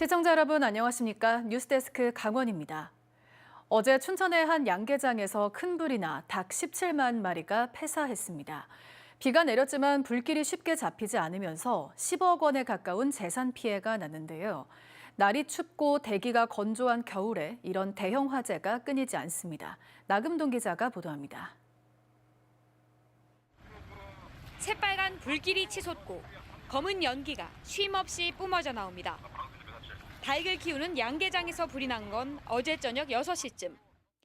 시청자 여러분 안녕하십니까? 뉴스데스크 강원입니다. 어제 춘천의 한 양계장에서 큰 불이 나 닭 17만 마리가 폐사했습니다. 비가 내렸지만 불길이 쉽게 잡히지 않으면서 10억 원에 가까운 재산 피해가 났는데요. 날이 춥고 대기가 건조한 겨울에 이런 대형 화재가 끊이지 않습니다. 나금동 기자가 보도합니다. 새빨간 불길이 치솟고 검은 연기가 쉼없이 뿜어져 나옵니다. 닭을 키우는 양계장에서 불이 난 건 어제 저녁 6시쯤.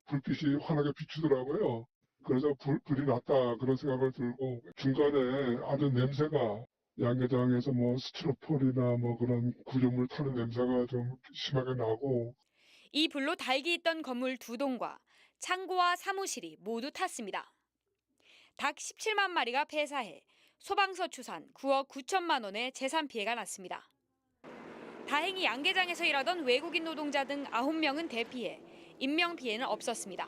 불빛이 환하게 비추더라고요. 그래서 불, 불이 났다 그런 생각을 들고 중간에 아주 냄새가 양계장에서 뭐 스티로폴이나 뭐 그런 구조물 타는 냄새가 좀 심하게 나고 이 불로 닭이 있던 건물 두 동과 창고와 사무실이 모두 탔습니다. 닭 17만 마리가 폐사해 소방서 추산 9억 9천만 원의 재산 피해가 났습니다. 다행히 양계장에서 일하던 외국인 노동자 등 9명은 대피해 인명 피해는 없었습니다.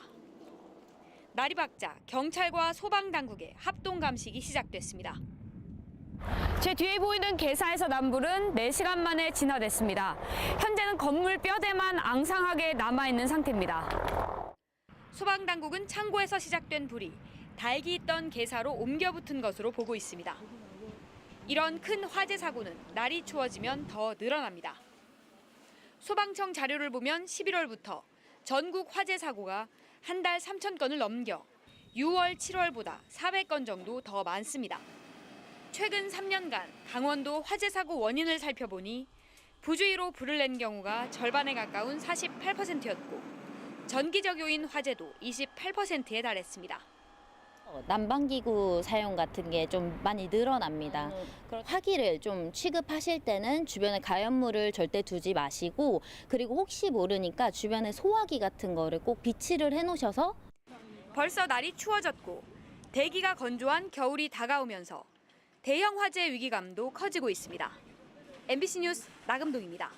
날이 밝자 경찰과 소방 당국의 합동 감식이 시작됐습니다. 제 뒤에 보이는 개사에서 난 불은 4시간 만에 진화됐습니다. 현재는 건물 뼈대만 앙상하게 남아있는 상태입니다. 소방당국은 창고에서 시작된 불이 닭이 있던 개사로 옮겨 붙은 것으로 보고 있습니다. 이런 큰 화재 사고는 날이 추워지면 더 늘어납니다. 소방청 자료를 보면 11월부터 전국 화재 사고가 한 달 3천 건을 넘겨 6월, 7월보다 400건 정도 더 많습니다. 최근 3년간 강원도 화재 사고 원인을 살펴보니 부주의로 불을 낸 경우가 절반에 가까운 48%였고 전기적 요인 화재도 28%에 달했습니다. 어, 난방기구 사용 같은 게 좀 많이 늘어납니다. 그런 화기를 좀 취급하실 때는 주변에 가연물을 절대 두지 마시고 그리고 혹시 모르니까 주변에 소화기 같은 거를 꼭 비치를 해 놓으셔서 벌써 날이 추워졌고 대기가 건조한 겨울이 다가오면서 대형 화재 위기감도 커지고 있습니다. MBC 뉴스 나금동입니다.